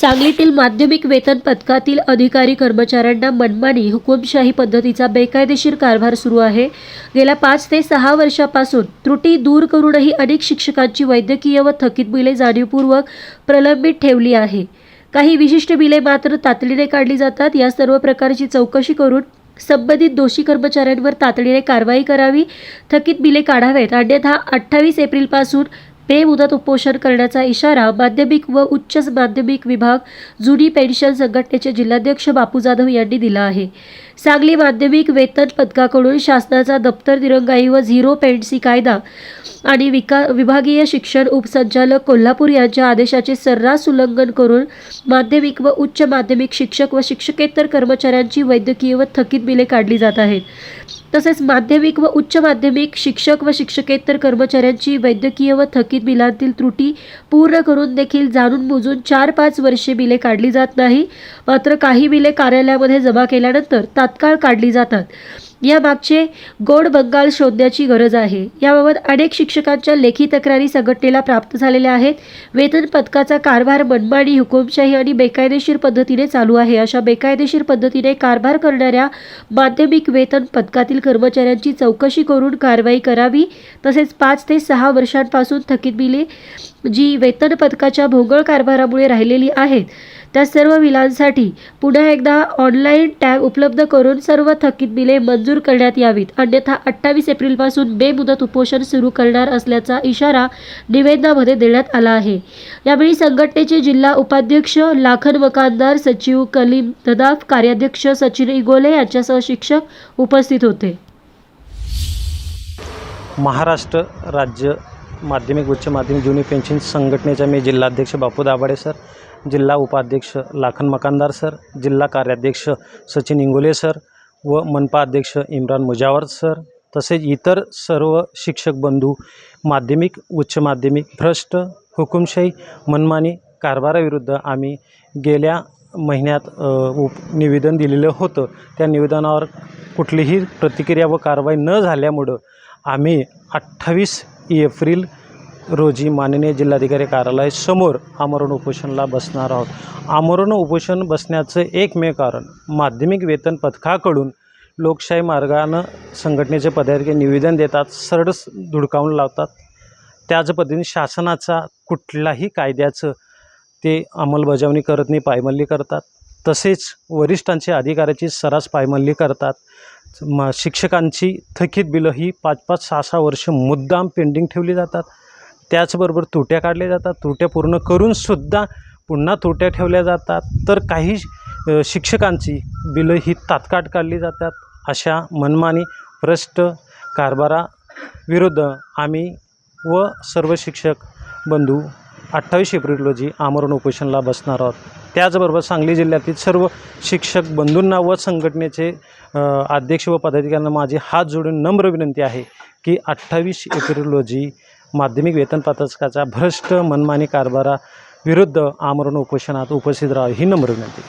सांगलीतील माध्यमिक वेतन पथकातील अधिकारी कर्मचाऱ्यांना मनमानी हुकुमशाही पद्धतीचा बेकायदेशीर कारभार सुरू आहे. गेल्या पाच ते सहा वर्षापासून त्रुटी दूर करूनही अनेक शिक्षकांची वैद्यकीय व थकीत बिले जाणीवपूर्वक प्रलंबित ठेवली आहे. काही विशिष्ट बिले मात्र तातडीने काढली जातात. या सर्व प्रकारची चौकशी करून संबंधित दोषी कर्मचाऱ्यांवर तातडीने कारवाई करावी. थकीत बिले काढावेत. अन्यथा अठ्ठावीस एप्रिलपासून बेमुदत उपोषण करण्याचा इशारा माध्यमिक व उच्च माध्यमिक विभाग जुनी पेन्शन संघटनेचे जिल्हाध्यक्ष बापू जाधव यांनी दिला आहे. सांगली माध्यमिक वेतन पथकाकडून शासनाचा दप्तर दिरंगाई व झिरो पेन्सी कायदा आणि विका विभागीय शिक्षण उपसंचालक कोल्हापूर यांच्या आदेशाचे सर्रास उल्लंघन करून माध्यमिक व उच्च माध्यमिक शिक्षक व शिक्षकेतर कर्मचाऱ्यांची वैद्यकीय व थकीत बिले काढली जात आहेत. तसेच माध्यमिक व उच्च माध्यमिक शिक्षक व शिक्षकेतर कर्मचाऱ्यांची वैद्यकीय व थकीत बिलांतील त्रुटी पूर्ण करून देखील जाणून बुजून चार पाच वर्षे बिले काढली जात नाही. मात्र काही बिले कार्यालयामध्ये जमा केल्यानंतर तात्काळ काढली जातात. यामागचे गोड बंगाल शोधण्याची गरज आहे. याबाबत अनेक शिक्षकांच्या लेखी तक्रारी संघटनेला प्राप्त झालेल्या आहेत. वेतन पथकाचा कारभार मनमानी हुकुमशाही आणि बेकायदेशीर पद्धतीने चालू आहे. अशा बेकायदेशीर पद्धतीने कारभार करणाऱ्या माध्यमिक वेतन पथकातील कर्मचाऱ्यांची चौकशी करून कारवाई करावी तसेच पाच ते सहा वर्षांपासून थकीत बिले जी वेतन पथकाच्या भोंगळ कारभारामुळे राहिलेली आहेत त्या सर्व बिलांसाठी पुन्हा एकदा ऑनलाईन टॅब उपलब्ध करून सर्व थकीत बिले मंजूर करण्यात यावीत. अन्यथा अठ्ठावीस एप्रिलपासून बेमुदत उपोषण सुरू करणार असल्याचा इशारा निवेदनामध्ये देण्यात आला आहे. यावेळी संघटनेचे जिल्हा उपाध्यक्ष लाखन मकानदार सचिव कलीम नदाफ कार्याध्यक्ष सचिन इगोले यांच्यासह शिक्षक उपस्थित होते. महाराष्ट्र राज्य माध्यमिक उच्च माध्यमिक जुनी पेन्शन संघटनेचा मी जिल्हाध्यक्ष बापू दाभाडे सर जिल्हा उपाध्यक्ष लाखन मकानदार सर जिल्हा कार्याध्यक्ष सचिन इंगोले सर व मनपा अध्यक्ष इम्रान मुजावर सर तसेच इतर सर्व शिक्षक बंधू माध्यमिक उच्च माध्यमिक भ्रष्ट हुकुमशाही मनमानी कारभाराविरुद्ध आम्ही गेल्या महिन्यात उप निवेदन दिलेलं होतं. त्या निवेदनावर कुठलीही प्रतिक्रिया व कारवाई न झाल्यामुळं आम्ही अठ्ठावीस एप्रिल रोजी माननीय जिल्हाधिकारी कार्यालयासमोर आमरण उपोषणला बसणार आहोत. आमरण उपोषण बसण्याचं एकमेव कारण माध्यमिक वेतन पथकाकडून लोकशाही मार्गानं संघटनेचे पदाधिकारी निवेदन देतात सरळ धुडकावून लावतात. त्याच पद्धतीने शासनाचा कुठलाही कायद्याचं ते अंमलबजावणी करत नाही पायमल्ली करतात. तसेच वरिष्ठांच्या अधिकाऱ्याची सरास पायमल्ली करतात. म शिक्षकांची थकीत बिलं ही पाच पाच सहा सहा वर्ष मुद्दाम पेंडिंग ठेवली जातात. त्याचबरोबर तुट्या काढल्या जातात. तुट्या पूर्ण करूनसुद्धा पुन्हा तुट्या ठेवल्या जातात. तर काही शिक्षकांची बिलं ही तात्काळ काढली जातात. अशा मनमानी भ्रष्ट कारभाराविरुद्ध आम्ही व सर्व शिक्षक बंधू अठ्ठावीस एप्रिल रोजी आमरण उपोषणला बसणार आहोत. त्याचबरोबर सांगली जिल्ह्यातील सर्व शिक्षक बंधूंना व संघटनेचे अध्यक्ष व पदाधिकाऱ्यांना माझी हात जोडून नम्र विनंती आहे की अठ्ठावीस एप्रिल रोजी माध्यमिक वेतन पथकाचा भ्रष्ट मनमानी कारभारा विरुद्ध आमरण उपोषणात उपस्थित राहावे ही नम्र विनंती.